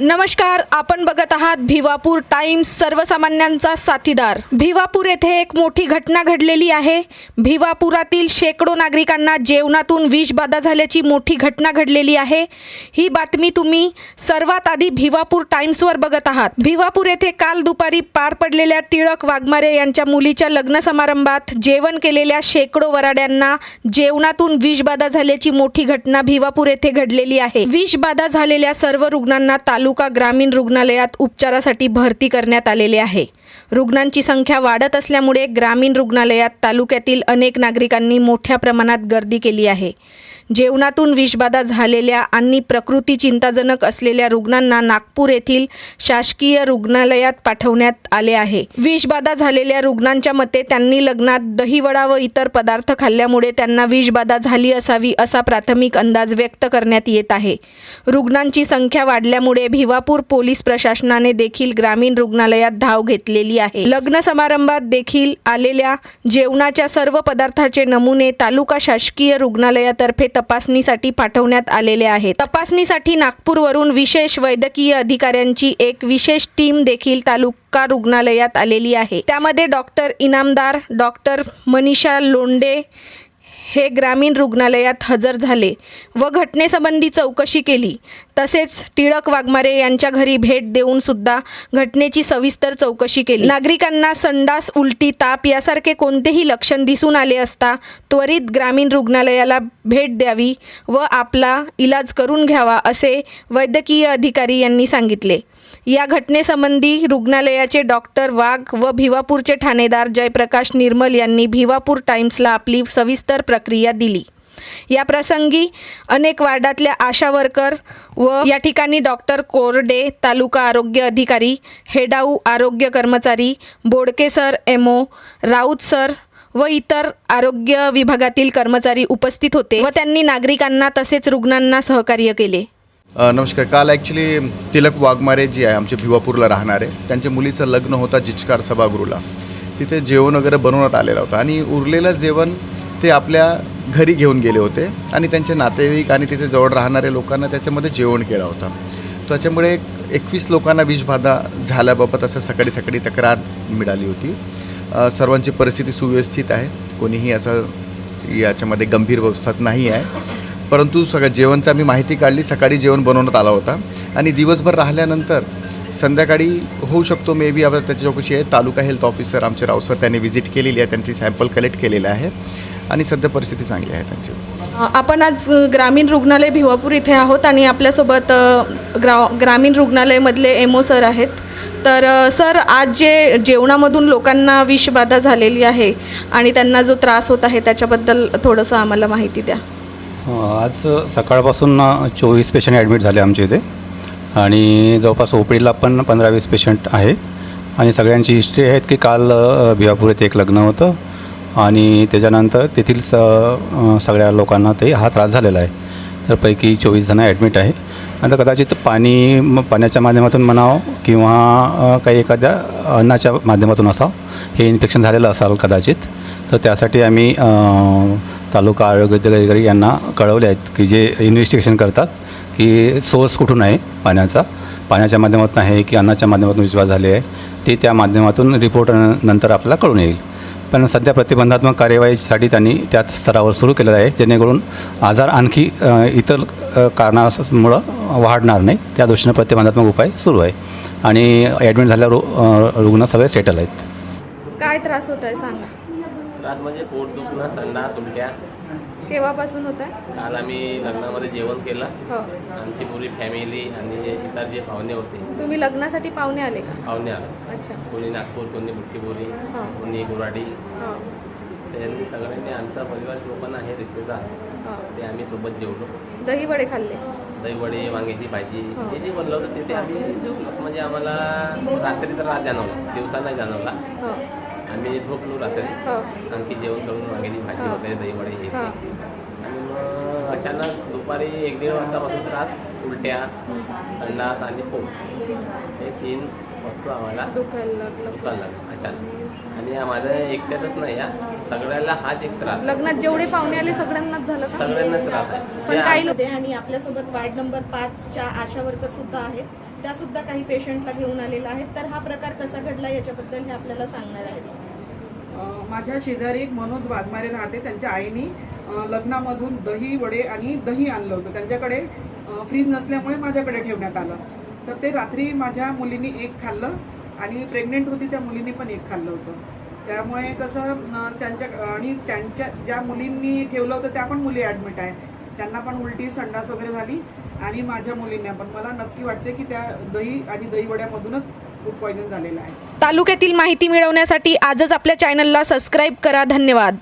नमस्कार आपण बघत आहात भिवापूर टाइम्स सर्वसामान्यांचा साथीदार. भिवापूर येथे एक मोठी घटना घडलेली आहे. भिवापुरातील शेकडो नागरिकांना जेवणातून विषबाधा झाल्याची मोठी घटना घडलेली आहे. ही बातमी तुम्ही सर्वात आधी भिवापूर टाइम्सवर बघत आहात. भिवापूर येथे काल दुपारी पार पडलेल्या टिळक वाघमारे यांच्या मुलीच्या लग्न समारंभात जेवण केलेल्या शेकडो वराड्यांना जेवणातून विषबाधा झाल्याची मोठी घटना भिवापूर येथे घडलेली आहे. विषबाधा झालेल्या सर्व रुग्णांना तालुका तालुका ग्रामीण रुग्णालयात उपचारासाठी भरती करण्यात आलेले आहे. रुग्णांची संख्या वाढत असल्यामुळे ग्रामीण रुग्णालयात तालुक्यातील अनेक नागरिकांनी मोठ्या प्रमाणात गर्दी केली आहे. जेवणातून विषबाधा झालेल्या आणि प्रकृती चिंताजनक असलेल्या रुग्णांना नागपूर येथील शासकीय रुग्णालयात पाठवण्यात आले आहे. विषबाधा झालेल्या रुग्णांच्या मते त्यांनी लग्नात दहीवडा व इतर पदार्थ खाल्ल्यामुळे त्यांना विषबाधा झाली असावी असा प्राथमिक अंदाज व्यक्त करण्यात येत आहे. रुग्णांची संख्या वाढल्यामुळे भिवापूर पोलीस प्रशासनाने देखील ग्रामीण रुग्णालयात धाव घेतलेली आहे. लग्न समारंभात देखील आलेल्या जेवणाच्या सर्व पदार्थाचे नमुने तालुका शासकीय रुग्णालयातर्फे तपासणीसाठी पाठवण्यात आलेले आहे. तपासणीसाठी नागपूरवरून विशेष वैद्यकीय अधिकाऱ्यांची एक विशेष टीम देखील तालुका रुग्णालयात आलेली आहे. त्यामध्ये डॉक्टर इनामदार डॉक्टर मनीषा लोंडे हे ग्रामीण रुग्णालयात हजर झाले व घटनेसंबंधी चौकशी केली. तसेच टिळक वाघमारे यांच्या घरी भेट देऊन सुद्धा घटनेची सविस्तर चौकशी केली. नागरिकांना संडास उलटी ताप यासारखे कोणतेही लक्षण दिसून आले असता त्वरित ग्रामीण रुग्णालयाला भेट द्यावी व आपला इलाज करून घ्यावा असे वैद्यकीय अधिकारी यांनी सांगितले. या घटनेसंबंधी रुग्णालयाचे डॉक्टर वाघ व भिवापूरचे ठाणेदार जयप्रकाश निर्मल यांनी भिवापूर टाइम्सला आपली सविस्तर प्रक्रिया दिली. या प्रसंगी अनेक वार्डातल्या आशा वर्कर व या ठिकाणी डॉक्टर कोरडे तालुका आरोग्य अधिकारी हेडाऊ आरोग्य कर्मचारी Bodke sir MO Raut sir व इतर आरोग्य विभागातील कर्मचारी उपस्थित होते व त्यांनी नागरिकांना तसेच रुग्णांना सहकार्य केले. नमस्कार. काल ॲक्च्युली तिलक वाघमारे जी आहे आमचे भिवापूरला राहणारे त्यांच्या मुलीचं लग्न होता जिचकार सभागृहला. तिथे जेवण वगैरे बनवण्यात आलेलं होतं आणि उरलेलं जेवण ते आपल्या घरी घेऊन गेले होते आणि त्यांचे नातेवाईक आणि तिथे जवळ राहणाऱ्या लोकांना त्याच्यामध्ये जेवण केला होता. त्याच्यामुळे एकवीस लोकांना विषबाधा झाल्याबाबत असं सकाळी सकाळी तक्रार मिळाली होती. सर्वांची परिस्थिती सुव्यवस्थित आहे. कोणीही असं याच्यामध्ये गंभीर अवस्थात नाही आहे. परंतु सगळं जेवणचं आम्ही माहिती काढली. सकाळी जेवण बनवण्यात आला होता. आणि दिवसभर राहिल्यानंतर संध्याकाळी होऊ शकतो मे बी आता त्याची चौकशी आहे. तालुका हेल्थ ऑफिसर आमचे राव सर त्यांनी व्हिजिट केलेली आहे. त्यांची सॅम्पल कलेक्ट केलेलं आहे. आणि सध्या परिस्थिती चांगली आहे त्यांची. आपण आज ग्रामीण रुग्णालय भिवापूर इथे आहोत आणि आपल्यासोबत ग्रा ग्रामीण रुग्णालयमधले एमओ सर आहेत. तर सर आज जे जेवणामधून लोकांना विषबाधा झालेली आहे आणि त्यांना जो त्रास होत आहे त्याच्याबद्दल थोडंसं आम्हाला माहिती द्या. आज सकाळपासून चोवीस पेशंट ॲडमिट झाले आमच्या इथे. आणि जवळपास ओपीडीला पण पंधरा वीस पेशंट आहेत. आणि सगळ्यांची हिस्ट्री आहेत की काल भिवापूर येथे एक लग्न होतं. आणि त्याच्यानंतर तेथील स सगळ्या लोकांना ते हा त्रास झालेला आहे. तर पैकी चोवीस जणं ॲडमिट आहे. आता कदाचित पाणी म- पाण्याच्या माध्यमातून म्हणावं किंवा काही एखाद्या अन्नाच्या माध्यमातून असावं हे इन्फेक्शन झालेलं असाल कदाचित. तर त्यासाठी आम्ही तालुका आरोग्य अधिकारी यांना कळवले आहेत की जे इन्व्हेस्टिगेशन करतात की सोर्स कुठून आहे पाण्याचा? पाण्याच्या माध्यमातून आहे की अन्नाच्या माध्यमातून विश्वास झाले आहे? ते त्या माध्यमातून रिपोर्ट नंतर आपल्याला कळून येईल. पण सध्या प्रतिबंधात्मक कार्यवाहीसाठी त्यांनी त्या स्तरावर सुरू केलेलं आहे जेणेकरून आजार आणखी इतर कारणामुळं वाढणार नाही. त्या दृष्टीनं प्रतिबंधात्मक उपाय सुरू आहे. आणि ॲडमिट झाल्या रु रुग्ण सगळे सेटल आहेत. काय त्रास होत आहे सांगा. त्रास म्हणजे पोट दुखणं संडास उलट्या केव्हापासून होत आहे? काल आम्ही लग्नामध्ये जेवण केलं. हो. आमची पुरी फॅमिली आणि इतर जे पाहुणे होते. तुम्ही लग्नासाठी पाहुणे आले का? पाहुणे आले. अच्छा. कोणी नागपूर कोणी बुट्टीपुरी हो. कोणी गुराडी हो. त्यांनी सगळ्यांनी आमचा परिवार जो पण आहे रिश्तेदार हो. ते आम्ही सोबत जेवलो. दही वडे खाल्ले? दहीवडे वांग्याची भाजी हो. जे जे बनलं होतं ते ते आम्ही जेवलो. म्हणजे आम्हाला रात्री तर रात जाणवला. दिवसा नाही जाणवला. हो. आम्ही झोपलो रात्री. हो. आणखी जेवण करून वांग्याची भाजी हा. वगैरे दहीवडे हे. हा. आणि मग अचानक दुपारी एक दीड वाजतापासून त्रास उलट्या संडास आणि पोट. हे तीन वस्तू आम्हाला दुखायला लागलं. दुखायला अचानक. आणि माझा एकट्यातच नाही या सगळ्याला हाच एक त्रास. लग्नात जेवढे पाहुणे आले सगळ्यांनाच झालं का? सगळ्यांना त्रास आहे. पण जे काही लोक आणि आपल्यासोबत वार्ड नंबर पाचच्या आशा वर्कर सुद्धा आहेत. त्या सुद्धा काही पेशंटला घेऊन आलेल्या आहेत तर हा प्रकार कसा घडला याच्याबद्दल हे आपल्याला सांगणार आहेत. माझ्या शेजारी एक मनोज वाघमारे राहते. त्यांच्या आईने लग्नामधून दही वडे आणि दही आणलं होतं. त्यांच्याकडे फ्रीज नसल्यामुळे माझ्याकडे ठेवण्यात आलं. तर ते रात्री माझ्या मुलींनी एक खाल्लं आणि प्रेग्नेंट होती त्या मुलींनी पण एक खाल्लं होतं. त्यामुळे कसं त्यांच्या आणि त्यांच्या ज्या मुलींनी ठेवलं होतं त्या पण मुली ॲडमिट आहे. त्यांना पण उलटी संडास वगैरे झाली आणि माझ्या मुलींना पण. मला नक्की वाटते की त्या दही आणि दहीवड्यामधूनच फूड पॉयझन झालेलं आहे. तालुक्यातील माहिती मिळवण्यासाठी आजच आपल्या चॅनलला सबस्क्राईब करा. धन्यवाद.